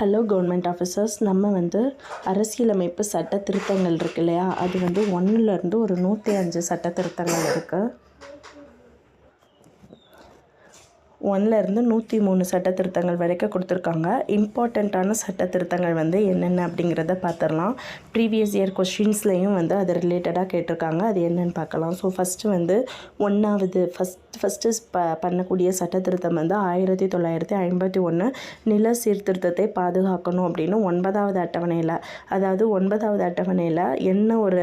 Hello government officers நம்ம வந்து அரசியலமைப்பு சட்ட திருத்தங்கள் இருக்கு இல்லையா? அது வந்து ஒன்றுலேருந்து ஒரு நூற்றி அஞ்சு சட்ட திருத்தங்கள் இருக்குது ஒன்லேருந்து நூற்றி மூணு சட்ட திருத்தங்கள் வரைக்கும் கொடுத்துருக்காங்க. இம்பார்ட்டண்ட்டான சட்ட திருத்தங்கள் வந்து என்னென்ன அப்படிங்கிறத பார்த்துடலாம் ப்ரீவியஸ் இயர் கொஷின்ஸ்லேயும் வந்து அது ரிலேட்டடாக கேட்டிருக்காங்க. அது என்னென்னு பார்க்கலாம் ஸோ ஃபஸ்ட்டு வந்து ஒன்றாவது ஃபஸ்ட் ஃபஸ்ட்டு ப பண்ணக்கூடிய சட்ட திருத்தம் வந்து ஆயிரத்தி தொள்ளாயிரத்தி ஐம்பத்தி ஒன்று நில சீர்திருத்தத்தை பாதுகாக்கணும் அப்படின்னு ஒன்பதாவது அட்டவணையில் அதாவது ஒன்பதாவது அட்டவணையில் என்ன ஒரு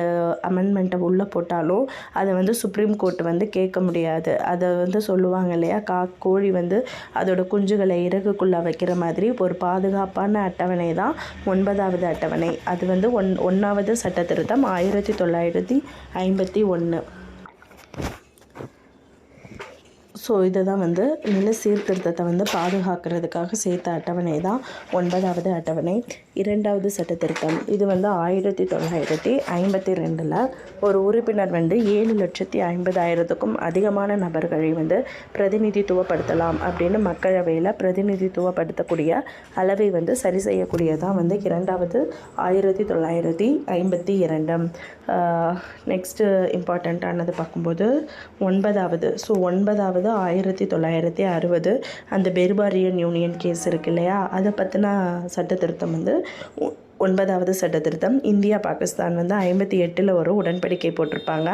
அமெண்ட்மெண்ட்டை உள்ளே போட்டாலும் அதை வந்து சுப்ரீம் கோர்ட் வந்து கேட்க முடியாது. அதை வந்து சொல்லுவாங்க இல்லையா? கா கோழி வந்து அதோட குஞ்சுகளை இறகுக்குள்ளே வைக்கிற மாதிரி ஒரு பாதுகாப்பான அட்டவணை தான் ஒன்பதாவது அட்டவணை. அது வந்து ஒன் ஒன்றாவது சட்ட திருத்தம் ஆயிரத்தி தொள்ளாயிரத்தி ஐம்பத்தி ஒன்று ஸோ இதை தான் வந்து நில சீர்திருத்தத்தை வந்து பாதுகாக்கிறதுக்காக சேர்த்த அட்டவணை தான் ஒன்பதாவது அட்டவணை. இரண்டாவது சட்டத்திருத்தம் இது வந்து ஆயிரத்தி தொள்ளாயிரத்தி ஐம்பத்தி ரெண்டில் ஒரு உறுப்பினர் வந்து ஏழு லட்சத்தி ஐம்பதாயிரத்துக்கும் அதிகமான நபர்களை வந்து பிரதிநிதித்துவப்படுத்தலாம் அப்படின்னு மக்களவையில் பிரதிநிதித்துவப்படுத்தக்கூடிய அளவை வந்து சரி செய்யக்கூடியதான் வந்து இரண்டாவது ஆயிரத்தி தொள்ளாயிரத்தி ஐம்பத்தி இரண்டு நெக்ஸ்ட்டு இம்பார்ட்டண்ட்டானது பார்க்கும்போது ஒன்பதாவது. ஸோ ஒன்பதாவது ஆயிரத்தி தொள்ளாயிரத்தி அறுபது அந்த பெர்பாரியன் யூனியன் கேஸ் இருக்கு இல்லையா? அதை பற்றின சட்ட திருத்தம் வந்து ஒன்பதாவது சட்ட திருத்தம் இந்தியா பாகிஸ்தான் வந்து ஐம்பத்தி எட்டில் ஒரு உடன்படிக்கை போட்டிருப்பாங்க.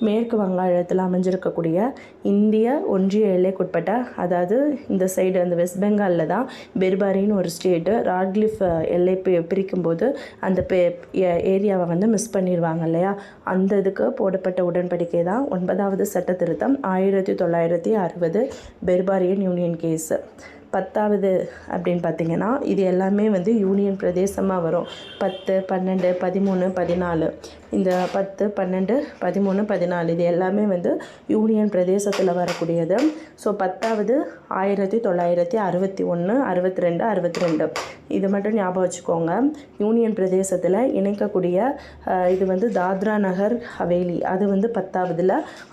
மேற்கு வங்காளத்தில் அமைஞ்சிருக்கக்கூடிய இந்திய ஒன்றிய எல்லைக்குட்பட்ட அதாவது இந்த சைடு அந்த வெஸ்ட் பெங்காலில் தான் பெர்பாரின்னு ஒரு ஸ்டேட்டு ராட்லிஃப் எல்லை பி பிரிக்கும்போது அந்த பே ஏ- ஏரியாவை வந்து மிஸ் பண்ணிடுவாங்க இல்லையா? அந்த இதுக்கு போடப்பட்ட உடன்படிக்கை தான் ஒன்பதாவது சட்ட திருத்தம் ஆயிரத்தி தொள்ளாயிரத்தி அறுபது பெர்பாரியன் யூனியன் கேஸு பத்தாவது அப்படின்னு பார்த்தீங்கன்னா இது எல்லாமே வந்து யூனியன் பிரதேசமாக வரும். பத்து பன்னெண்டு பதிமூணு பதினாலு. இந்த பத்து பன்னெண்டு பதிமூணு பதினாலு இது எல்லாமே வந்து யூனியன் பிரதேசத்தில் வரக்கூடியது. ஸோ பத்தாவது ஆயிரத்தி தொள்ளாயிரத்தி அறுபத்தி ஒன்று அறுபத்தி ரெண்டு அறுபத்தி ரெண்டு. இது மட்டும் ஞாபகம் வச்சுக்கோங்க. யூனியன் பிரதேசத்தில் இணைக்கக்கூடிய இது வந்து தாத்ரா நகர் ஹவேலி. அது வந்து பத்தாவதுல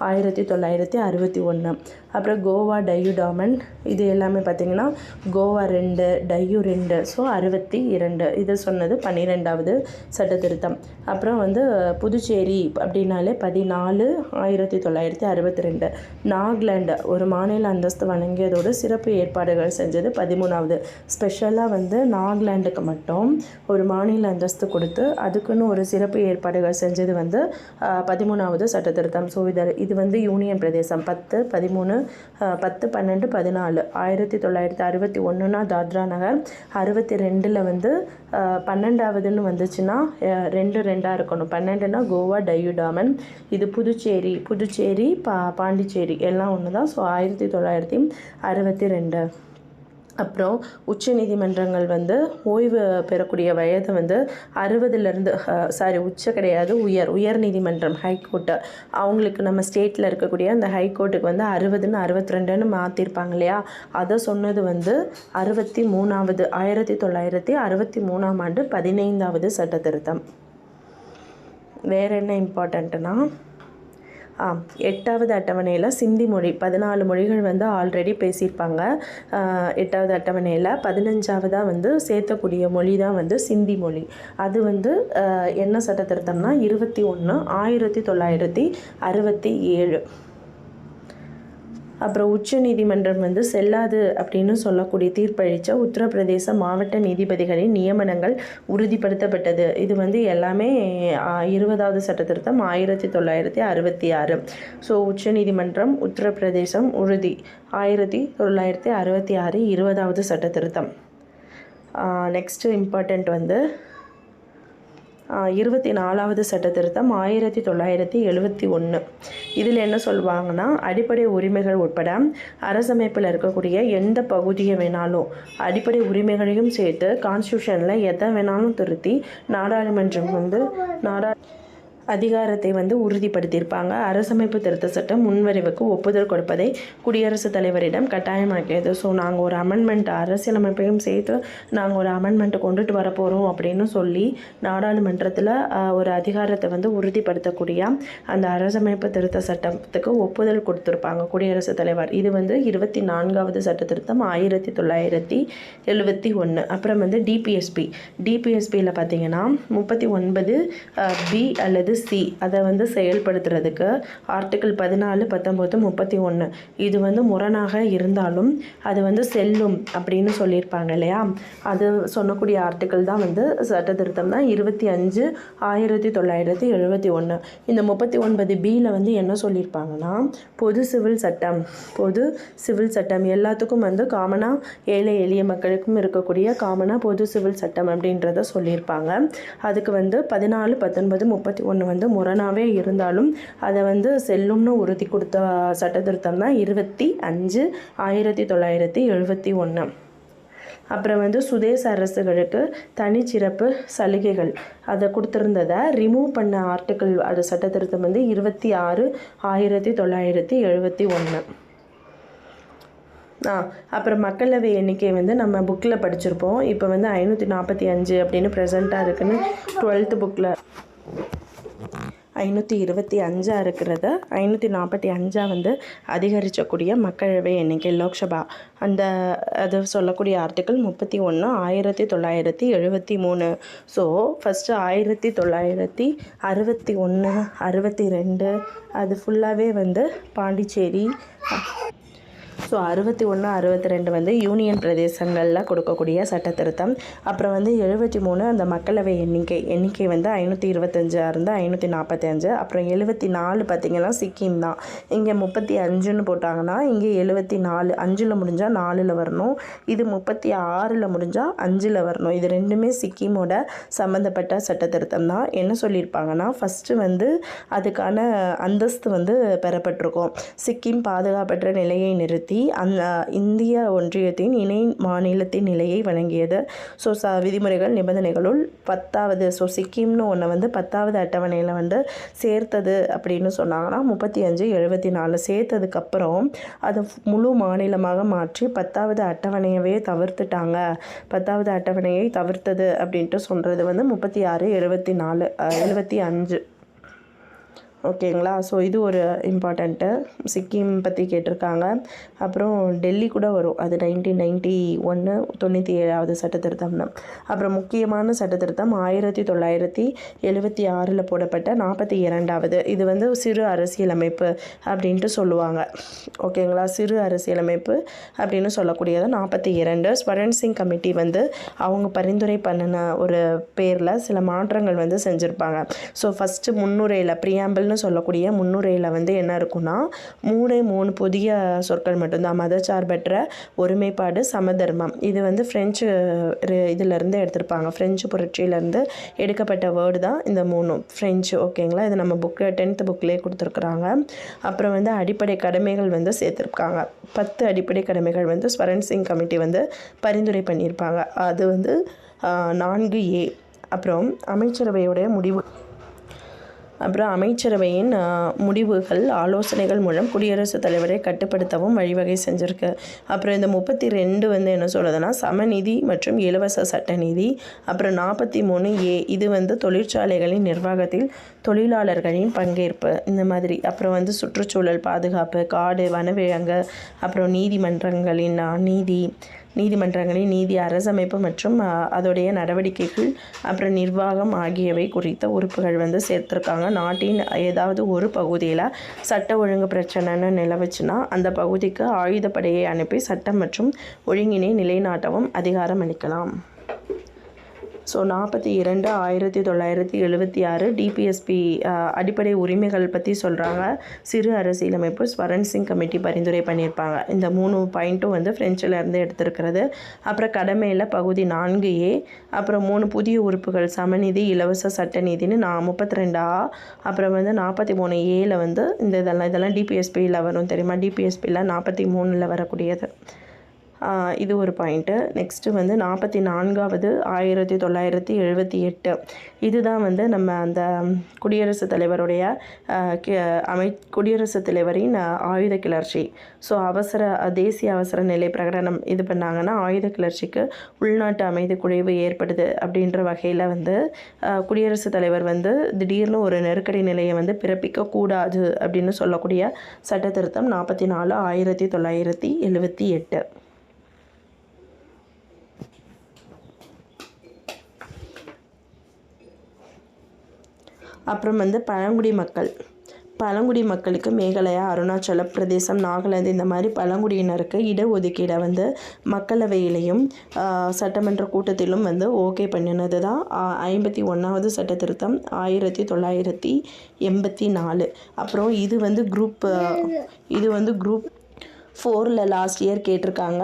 ஆயிரத்தி தொள்ளாயிரத்தி அறுபத்தி ஒன்று அப்புறம் கோவா டையூ டாமன். இது எல்லாமே பார்த்திங்கன்னா கோவா ரெண்டு டையூ ரெண்டு. ஸோ அறுபத்தி இரண்டு. இது சொன்னது பன்னிரெண்டாவது சட்ட திருத்தம் அப்புறம் வந்து புதுச்சேரி அப்படின்னாலே பதினாலு ஆயிரத்தி தொள்ளாயிரத்தி அறுபத்தி ரெண்டு நாக்லாண்டு ஒரு மாநில அந்தஸ்து வழங்கியதோடு சிறப்பு ஏற்பாடுகள் செஞ்சது பதிமூணாவது. ஸ்பெஷலாக வந்து நாக்லாண்டுக்கு மட்டும் ஒரு மாநில அந்தஸ்து கொடுத்து அதுக்குன்னு ஒரு சிறப்பு ஏற்பாடுகள் செஞ்சது வந்து பதிமூணாவது சட்ட திருத்தம் ஸோ இது இது வந்து யூனியன் பிரதேசம். பத்து பதிமூணு பத்து பன்னெண்டு பதினாலு. ஆயிரத்தி தொள்ளாயிரத்தி அறுபத்தி ஒன்றுனா தாத்ரா நகர். அறுபத்தி ரெண்டில் வந்து பன்னெண்டாவதுன்னு வந்துச்சுன்னா ரெண்டு ரெண்டாக இருக்கணும். பன்னெண்டு பன்னெண்டுனா கோவா டையூடாமன் இது புதுச்சேரி புதுச்சேரி பா பாண்டிச்சேரி. எல்லாம் ஒன்று தான் ஸோ ஆயிரத்தி தொள்ளாயிரத்தி அறுபத்தி ரெண்டு அப்புறம் உச்ச நீதிமன்றங்கள் வந்து ஓய்வு பெறக்கூடிய வயது வந்து அறுபதுலேருந்து சாரி உச்ச கிடையாது உயர் உயர் நீதிமன்றம் ஹைகோர்ட்டு அவங்களுக்கு நம்ம ஸ்டேட்டில் இருக்கக்கூடிய அந்த ஹைகோர்ட்டுக்கு வந்து அறுபதுன்னு அறுபத்தி ரெண்டுன்னு மாற்றிருப்பாங்க இல்லையா? அதை சொன்னது வந்து அறுபத்தி மூணாவது ஆயிரத்தி தொள்ளாயிரத்தி அறுபத்தி மூணாம் ஆண்டு பதினைந்தாவது சட்ட திருத்தம். வேறு என்ன இம்பார்ட்டண்ட்டுனா எட்டாவது அட்டவணையில் சிந்தி மொழி பதினாலு மொழிகள் வந்து ஆல்ரெடி பேசியிருப்பாங்க. எட்டாவது அட்டவணையில் பதினஞ்சாவதாக வந்து சேர்த்தக்கூடிய மொழி தான் வந்து சிந்தி மொழி. அது வந்து என்ன சட்ட திருத்தம்னா இருபத்தி ஒன்று ஆயிரத்தி தொள்ளாயிரத்தி அறுபத்தி ஏழு. அப்புறம் உச்ச நீதிமன்றம் வந்து செல்லாது அப்படின்னு சொல்லக்கூடிய தீர்ப்பளித்த உத்தரப்பிரதேச மாவட்ட நீதிபதிகளின் நியமனங்கள் உறுதிப்படுத்தப்பட்டது. இது வந்து எல்லாமே இருபதாவது சட்ட திருத்தம் ஆயிரத்தி தொள்ளாயிரத்தி அறுபத்தி ஆறு. ஸோ உச்ச நீதிமன்றம் உத்தரப்பிரதேசம் உறுதி. ஆயிரத்தி தொள்ளாயிரத்தி அறுபத்தி ஆறு இருபதாவது சட்ட திருத்தம் நெக்ஸ்ட்டு இம்பார்ட்டண்ட் வந்து இருபத்தி நாலாவது சட்ட திருத்தம் ஆயிரத்தி தொள்ளாயிரத்தி எழுபத்தி ஒன்று. இதில் என்ன சொல்லுவாங்கன்னா அடிப்படை உரிமைகள் உட்பட அரசமைப்பில் இருக்கக்கூடிய எந்த பகுதியை வேணாலும் அடிப்படை உரிமைகளையும் சேர்த்து கான்ஸ்டியூஷனில் எதை வேணாலும் திருத்தி நாடாளுமன்றம் வந்து நாடா அதிகாரத்தை வந்து உறுதிப்படுத்தியிருப்பாங்க. அரசமைப்பு திருத்த சட்டம் முன்வரைவுக்கு ஒப்புதல் கொடுப்பதை குடியரசுத் தலைவரிடம் கட்டாயமாக்கியது. ஸோ நாங்கள் ஒரு அமெண்ட்மெண்ட் அரசியலமைப்பையும் சேர்த்து நாங்கள் ஒரு அமெண்ட்மெண்ட்டை கொண்டுட்டு வர போகிறோம் அப்படின்னு சொல்லி நாடாளுமன்றத்தில் ஒரு அதிகாரத்தை வந்து உறுதிப்படுத்தக்கூடிய அந்த அரசமைப்பு திருத்த சட்டத்துக்கு ஒப்புதல் கொடுத்துருப்பாங்க குடியரசுத் தலைவர். இது வந்து இருபத்தி நான்காவது சட்ட திருத்தம் ஆயிரத்தி தொள்ளாயிரத்தி எழுபத்தி ஒன்று அப்புறம் வந்து டிபிஎஸ்பி டிபிஎஸ்பியில் பார்த்தீங்கன்னா முப்பத்தி ஒன்பது பி அல்லது சி அதை வந்து செயல்படுத்துறதுக்கு ஆர்டிக்கிள் பதினாலு பத்தொம்போது முப்பத்தி ஒன்று இது வந்து முரணாக இருந்தாலும் அது வந்து செல்லும் அப்படின்னு சொல்லியிருப்பாங்க இல்லையா? அது சொல்லக்கூடிய ஆர்டிக்கிள் தான் வந்து சட்ட திருத்தம் தான். இருபத்தி அஞ்சு ஆயிரத்தி தொள்ளாயிரத்தி எழுபத்தி ஒன்று இந்த முப்பத்தி ஒன்பது பியில் வந்து என்ன சொல்லியிருப்பாங்கன்னா பொது சிவில் சட்டம் பொது சிவில் சட்டம் எல்லாத்துக்கும் வந்து காமனாக ஏழை எளிய மக்களுக்கும் இருக்கக்கூடிய காமனாக பொது சிவில் சட்டம் அப்படின்றத சொல்லியிருப்பாங்க. அதுக்கு வந்து பதினாலு பத்தொன்பது முப்பத்தி ஒன்று வந்து முரணாகவே இருந்தாலும் அதை வந்து செல்லும்னு உறுதி கொடுத்த சட்ட திருத்தம் தான் இருபத்தி அஞ்சு ஆயிரத்தி தொள்ளாயிரத்தி எழுபத்தி ஒன்று அப்புறம் வந்து சுதேச அரசுகளுக்கு தனிச்சிறப்பு சலுகைகள். அதை கொடுத்துருந்ததை ரிமூவ் பண்ண ஆர்டிக்கிள் அது சட்ட திருத்தம் வந்து இருபத்தி ஆறு ஆயிரத்தி தொள்ளாயிரத்தி எழுபத்தி ஒன்று ஆ அப்புறம் மக்களவை எண்ணிக்கை வந்து நம்ம புக்கில் படிச்சிருப்போம். இப்போ வந்து ஐநூற்றி நாற்பத்தி அஞ்சு அப்படின்னு ப்ரெசண்ட்டாக இருக்குன்னு டுவெல்த்து புக்கில் ஐநூற்றி இருபத்தி அஞ்சாக இருக்கிறத ஐநூற்றி நாற்பத்தி அஞ்சாக வந்து அதிகரிக்கக்கூடிய மக்களவை எண்ணிக்கை லோக்சபா. அந்த அது சொல்லக்கூடிய ஆர்டிக்கல் முப்பத்தி ஒன்று ஆயிரத்தி தொள்ளாயிரத்தி எழுபத்தி மூணு. ஸோ ஃபஸ்ட்டு ஆயிரத்தி தொள்ளாயிரத்தி அறுபத்தி ஒன்று அறுபத்தி ரெண்டு அது ஃபுல்லாகவே வந்து பாண்டிச்சேரி ஸோ அறுபத்தி ஒன்று அறுபத்தி ரெண்டு வந்து யூனியன் பிரதேசங்களில் கொடுக்கக்கூடிய சட்ட திருத்தம் அப்புறம் வந்து எழுபத்தி மூணு அந்த மக்களவை எண்ணிக்கை. எண்ணிக்கை வந்து ஐநூற்றி இருபத்தஞ்சாக இருந்து ஐநூற்றி நாற்பத்தி அஞ்சு அப்புறம் எழுபத்தி நாலு பார்த்திங்கன்னா சிக்கிம் தான். இங்கே முப்பத்தி அஞ்சுன்னு போட்டாங்கன்னா இங்கே எழுபத்தி நாலு அஞ்சில் முடிஞ்சால் நாலில் வரணும். இது முப்பத்தி ஆறில் முடிஞ்சால் அஞ்சில் வரணும். இது ரெண்டுமே சிக்கிமோட சம்மந்தப்பட்ட சட்ட திருத்தம் தான். என்ன சொல்லியிருப்பாங்கன்னா ஃபஸ்ட்டு வந்து அதுக்கான அந்தஸ்து வந்து பெறப்பட்டிருக்கும். சிக்கிம் பாதுகாப்பற்ற நிலையை நிறுத்தி அந்த இந்திய ஒன்றியத்தின் இணை மாநிலத்தின் நிலையை வழங்கியது ஸோ ச விதிமுறைகள் நிபந்தனைகளுள் பத்தாவது ஸோ சிக்கிம்னு ஒன்று வந்து பத்தாவது அட்டவணையில் வந்து சேர்த்தது அப்படின்னு சொன்னாங்கன்னா முப்பத்தி அஞ்சு எழுபத்தி நாலு சேர்த்ததுக்கப்புறம் அதை முழு மாநிலமாக மாற்றி பத்தாவது அட்டவணையவே தவிர்த்துட்டாங்க. பத்தாவது அட்டவணையை தவிர்த்தது அப்படின்ட்டு சொல்கிறது வந்து முப்பத்தி ஆறு எழுபத்தி நாலு எழுபத்தி அஞ்சு ஓகேங்களா? ஸோ இது ஒரு இம்பார்ட்டண்ட்டு சிக்கிம் பற்றி கேட்டிருக்காங்க. அப்புறம் டெல்லி கூட வரும். அது நைன்டீன் நைன்ட்டி ஒன்று தொண்ணூற்றி ஏழாவது சட்ட திருத்தம்னு அப்புறம் முக்கியமான சட்ட திருத்தம் ஆயிரத்தி தொள்ளாயிரத்தி எழுபத்தி ஆறில் போடப்பட்ட நாற்பத்தி இரண்டாவது. இது வந்து சிறு அரசியலமைப்பு அப்படின்ட்டு சொல்லுவாங்க. ஓகேங்களா? சிறு அரசியலமைப்பு அப்படின்னு சொல்லக்கூடியது நாற்பத்தி இரண்டு. ஸ்வரன் சிங் கமிட்டி வந்து அவங்க பரிந்துரை பண்ணின ஒரு பேரில் சில மாற்றங்கள் வந்து செஞ்சுருப்பாங்க. ஸோ ஃபஸ்ட்டு முன்னுரையில் ப்ரியாம்பிள் சொற்கள்னு சொல்லக்கூடிய முன்னுரையில் வந்து என்ன இருக்குன்னா மூணு மூணு புதிய சொற்கள் மட்டும்தான் மதச்சார்பற்ற ஒருமைப்பாடு சமதர்மம். இது வந்து ஃப்ரெஞ்சு இதிலேருந்து எடுத்திருப்பாங்க. ஃப்ரெஞ்சு புரட்சியிலேருந்து எடுக்கப்பட்ட வேர்டு தான் இந்த மூணு ஃப்ரெஞ்சு ஓகேங்களா இது நம்ம புக்கில் டென்த்து புக்லேயே கொடுத்துருக்குறாங்க. அப்புறம் வந்து அடிப்படை கடமைகள் வந்து சேர்த்துருக்காங்க. பத்து அடிப்படை கடமைகள் வந்து ஸ்வரன் சிங் கமிட்டி வந்து பரிந்துரை பண்ணியிருப்பாங்க. அது வந்து நான்கு ஏ. அப்புறம் அமைச்சரவையுடைய முடிவு. அப்புறம் அமைச்சரவையின் முடிவுகள் ஆலோசனைகள் மூலம் குடியரசுத் தலைவரை கட்டுப்படுத்தவும் வழிவகை செஞ்சுருக்கு. அப்புறம் இந்த முப்பத்தி ரெண்டு வந்து என்ன சொல்லுதுன்னா சமநிதி மற்றும் இலவச சட்ட நிதி அப்புறம் நாற்பத்தி மூணு ஏ இது வந்து தொழிற்சாலைகளின் நிர்வாகத்தில் தொழிலாளர்களின் பங்கேற்பு இந்த மாதிரி. அப்புறம் வந்து சுற்றுச்சூழல் பாதுகாப்பு காடு வனவிலங்கு. அப்புறம் நீதிமன்றங்களின் நீதி. நீதிமன்றங்களின் நீதி அரசமைப்பு மற்றும் அதோடைய நடவடிக்கைகள் அப்புறம் நிர்வாகம் ஆகியவை குறித்த உறுப்புகள் வந்து சேர்த்துருக்காங்க. நாட்டின் ஏதாவது ஒரு பகுதியில் சட்ட ஒழுங்கு பிரச்சனைன்னு நிலவுச்சுன்னா அந்த பகுதிக்கு ஆயுதப்படையை அனுப்பி சட்டம் மற்றும் ஒழுங்கினை நிலைநாட்டவும் அதிகாரம் அளிக்கலாம். ஸோ நாற்பத்தி இரண்டு ஆயிரத்தி தொள்ளாயிரத்தி எழுபத்தி ஆறு டிபிஎஸ்பி அடிப்படை உரிமைகள் பற்றி சொல்கிறாங்க சிறு அரசியலமைப்பு ஸ்வரன் சிங் கமிட்டி பரிந்துரை பண்ணியிருப்பாங்க. இந்த மூணு பாயிண்ட்டும் வந்து ஃப்ரெஞ்சிலேருந்து எடுத்திருக்கிறது. அப்புறம் கடமையில் பகுதி நான்கு ஏ அப்புறம் மூணு புதிய உறுப்புகள் சமநிதி இலவச சட்ட நீதினு நான் முப்பத்தி ரெண்டா அப்புறம் வந்து நாற்பத்தி மூணு ஏல வந்து இந்த இதெல்லாம் இதெல்லாம் டிபிஎஸ்பியில் வரும் தெரியுமா? டிபிஎஸ்பியில் நாற்பத்தி மூணில் வரக்கூடியது. இது ஒரு பாயிண்ட்டு நெக்ஸ்ட்டு வந்து நாற்பத்தி நான்காவது ஆயிரத்தி தொள்ளாயிரத்தி எழுபத்தி எட்டு இதுதான் வந்து நம்ம அந்த குடியரசுத் தலைவருடைய அமை குடியரசுத் தலைவரின் ஆயுத கிளர்ச்சி. ஸோ அவசர தேசிய அவசர நிலை பிரகடனம் இது பண்ணாங்கன்னா ஆயுத கிளர்ச்சிக்கு உள்நாட்டு அமைதி குறைவு ஏற்படுது அப்படின்ற வகையில் வந்து குடியரசுத் தலைவர் வந்து திடீர்னு ஒரு நெருக்கடி நிலையை வந்து பிறப்பிக்க கூடாது அப்படின்னு சொல்லக்கூடிய சட்ட திருத்தம் நாற்பத்தி நாலு ஆயிரத்தி தொள்ளாயிரத்தி எழுபத்தி எட்டு அப்புறம் வந்து பழங்குடி மக்கள். பழங்குடி மக்களுக்கு மேகாலயா அருணாச்சல பிரதேசம் நாகாலாந்து இந்த மாதிரி பழங்குடியினருக்கு இடஒதுக்கீடை வந்து மக்களவையிலையும் சட்டமன்ற கூட்டத்திலும் வந்து ஓகே பண்ணினது தான் ஐம்பத்தி ஒன்றாவது சட்ட திருத்தம் ஆயிரத்தி தொள்ளாயிரத்தி எண்பத்தி நாலு. அப்புறம் இது வந்து குரூப் இது வந்து குரூப் ஃபோரில் லாஸ்ட் இயர் கேட்டிருக்காங்க.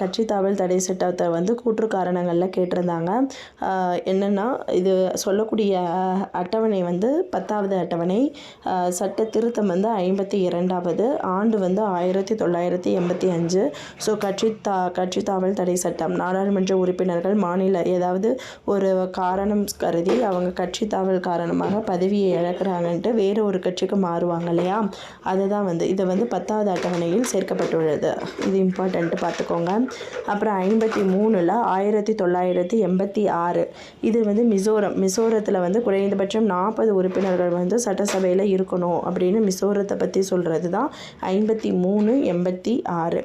கட்சி தாவல் தடை சட்டத்தை வந்து கூற்று காரணங்களில் கேட்டிருந்தாங்க என்னென்னா இது சொல்லக்கூடிய அட்டவணை வந்து பத்தாவது அட்டவணை. சட்ட திருத்தம் வந்து ஐம்பத்தி இரண்டாவது ஆண்டு வந்து ஆயிரத்தி தொள்ளாயிரத்தி எண்பத்தி அஞ்சு. ஸோ கட்சி தா கட்சி தாவல் தடை சட்டம். நாடாளுமன்ற உறுப்பினர்கள் மாநில ஏதாவது ஒரு காரணம் கருதி அவங்க கட்சி தாவல் காரணமாக பதவியை இழக்கிறாங்கன்ட்டு வேறு ஒரு கட்சிக்கு மாறுவாங்க இல்லையா? அதுதான் வந்து இதை வந்து பத்தாவது அட்டவணையில் சேர்க்கப்பட்டுள்ளது இது இம்பார்ட்டண்ட்டு பார்த்துக்கோங்க. அப்புறம் ஐம்பத்தி மூணில் ஆயிரத்தி தொள்ளாயிரத்தி எண்பத்தி ஆறு. இது வந்து மிசோரம். மிசோரத்தில் வந்து குறைந்தபட்சம் நாற்பது உறுப்பினர்கள் வந்து சட்டசபையில் இருக்கணும் அப்படின்னு மிசோரத்தை பற்றி சொல்கிறது தான் ஐம்பத்தி மூணு எண்பத்தி ஆறு.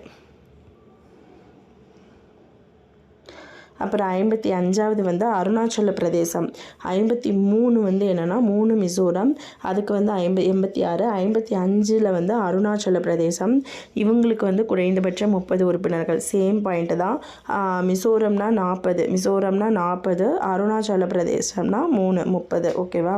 அப்புறம் ஐம்பத்தி அஞ்சாவது வந்து அருணாச்சல பிரதேசம். ஐம்பத்தி மூணு வந்து என்னென்னா மூணு மிசோரம். அதுக்கு வந்து ஐம்ப எண்பத்தி ஆறு ஐம்பத்தி அஞ்சில் வந்து அருணாச்சல பிரதேசம். இவங்களுக்கு வந்து குறைந்தபட்சம் முப்பது உறுப்பினர்கள். சேம் பாயிண்ட்டு தான் மிசோரம்னா நாற்பது மிசோரம்னா நாற்பது அருணாச்சல பிரதேசம்னா மூணு முப்பது. ஓகேவா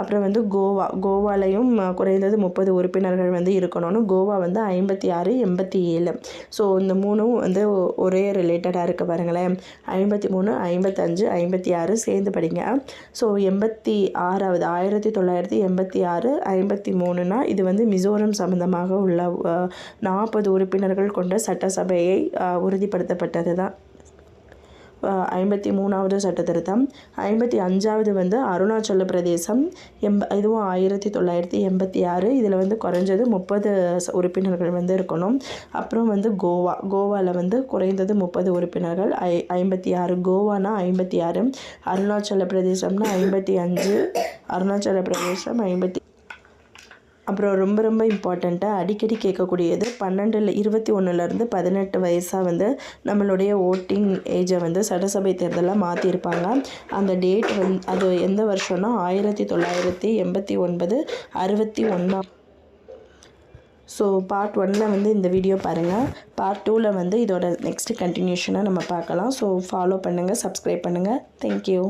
அப்புறம் வந்து கோவா கோவாலையும் குறைந்தது முப்பது உறுப்பினர்கள் வந்து இருக்கணும்னு கோவா வந்து ஐம்பத்தி ஆறு எண்பத்தி ஏழு. ஸோ இந்த மூணும் வந்து ஒரே ரிலேட்டடாக இருக்குது பாருங்களேன். ஐம்பத்தி மூணு ஐம்பத்தஞ்சு ஐம்பத்தி ஆறு சேர்ந்து படிங்க. ஸோ எண்பத்தி ஆறாவது ஆயிரத்தி தொள்ளாயிரத்தி எண்பத்தி ஆறு ஐம்பத்தி மூணுனா இது வந்து மிசோரம் சம்மந்தமாக உள்ள நாற்பது உறுப்பினர்கள் கொண்ட சட்டசபையை உறுதிப்படுத்தப்பட்டது தான் ஐம்பத்தி மூணாவது சட்ட திருத்தம் ஐம்பத்தி அஞ்சாவது வந்து அருணாச்சல பிரதேசம். எம்ப இதுவும் ஆயிரத்தி தொள்ளாயிரத்தி எண்பத்தி ஆறு. இதில் வந்து குறைஞ்சது முப்பது உறுப்பினர்கள் வந்து இருக்கணும். அப்புறம் வந்து கோவா. கோவாவில் வந்து குறைந்தது முப்பது உறுப்பினர்கள். ஐ ஐம்பத்தி ஆறு. கோவானா ஐம்பத்தி ஆறு. அருணாச்சல பிரதேசம்னா ஐம்பத்தி அஞ்சு. அருணாச்சல பிரதேசம் ஐம்பத்தி அப்புறம் ரொம்ப ரொம்ப இம்பார்ட்டண்ட்டாக அடிக்கடி கேட்கக்கூடியது பன்னெண்டில் இருபத்தி ஒன்றுலேருந்து பதினெட்டு வயசாக வந்து நம்மளுடைய ஓட்டிங் ஏஜை வந்து சட்டசபை தேர்தலில் மாற்றிருப்பாங்க அந்த டேட் வந்து அது எந்த வருஷம்னா ஆயிரத்தி தொள்ளாயிரத்தி எண்பத்தி ஒன்பது அறுபத்தி ஒன்றாம் ஸோ பார்ட் ஒன்னில் வந்து இந்த வீடியோ பாருங்கள் பார்ட் டூவில் வந்து இதோட நெக்ஸ்ட் கண்டினியூஷனை நம்ம பார்க்கலாம். ஸோ ஃபாலோ பண்ணுங்கள் சப்ஸ்கிரைப் பண்ணுங்கள் தேங்க்யூ